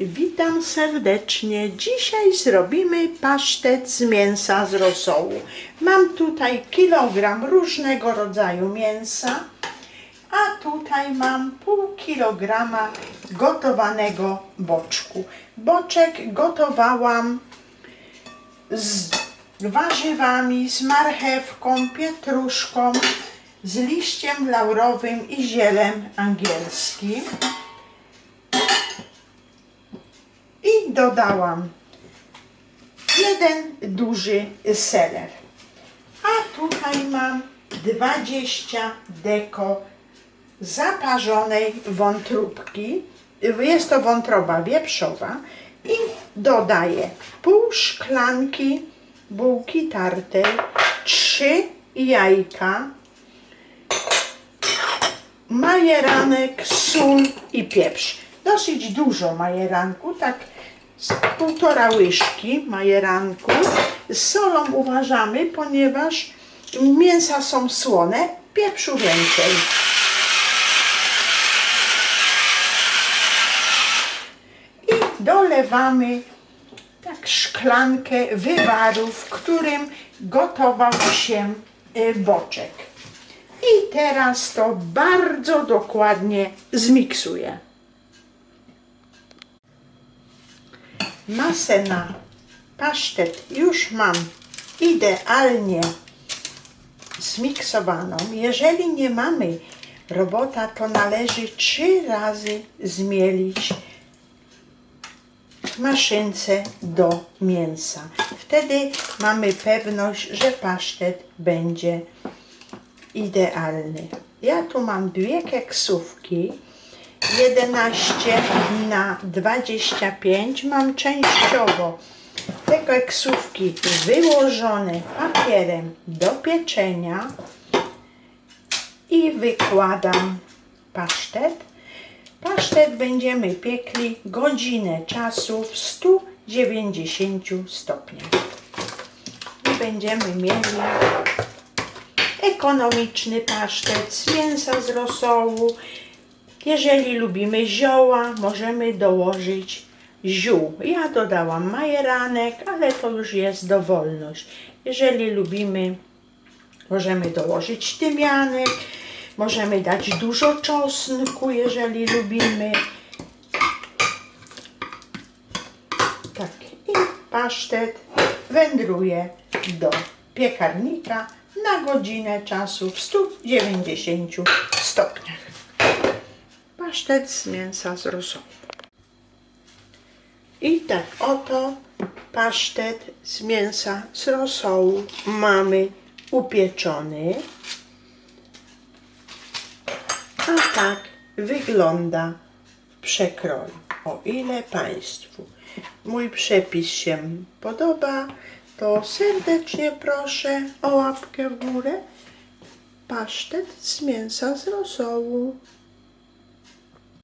Witam serdecznie. Dzisiaj zrobimy pasztet z mięsa z rosołu. Mam tutaj kilogram różnego rodzaju mięsa, a tutaj mam pół kilograma gotowanego boczku. Boczek gotowałam z warzywami, z marchewką, pietruszką, z liściem laurowym i zielem angielskim. I dodałam jeden duży seler. A tutaj mam 20 deko zaparzonej wątróbki. Jest to wątroba wieprzowa. I dodaję pół szklanki bułki tartej, trzy jajka, majeranek, sól i pieprz. Dosyć dużo majeranku, tak półtora łyżki majeranku. Z solą uważamy, ponieważ mięsa są słone, pieprzu więcej. I dolewamy tak szklankę wywaru, w którym gotował się y, boczek. I teraz to bardzo dokładnie zmiksuję. Masę na pasztet już mam idealnie zmiksowaną. Jeżeli nie mamy robota, to należy trzy razy zmielić w maszynce do mięsa. Wtedy mamy pewność, że pasztet będzie idealny. Ja tu mam dwie keksówki, 11 na 25. Mam częściowo te keksówki wyłożone papierem do pieczenia i wykładam pasztet. Pasztet będziemy piekli godzinę czasu w 190 stopniach. I będziemy mieli ekonomiczny pasztet z mięsa z rosołu. Jeżeli lubimy zioła, możemy dołożyć ziół. Ja dodałam majeranek, ale to już jest dowolność. Jeżeli lubimy, możemy dołożyć tymianek, możemy dać dużo czosnku, jeżeli lubimy. Tak, i pasztet wędruje do piekarnika na godzinę czasu w 190 stopniach. Pasztet z mięsa z rosołu. I tak oto pasztet z mięsa z rosołu mamy upieczony. A tak wygląda w przekroju. O ile Państwu mój przepis się podoba, to serdecznie proszę o łapkę w górę. Pasztet z mięsa z rosołu.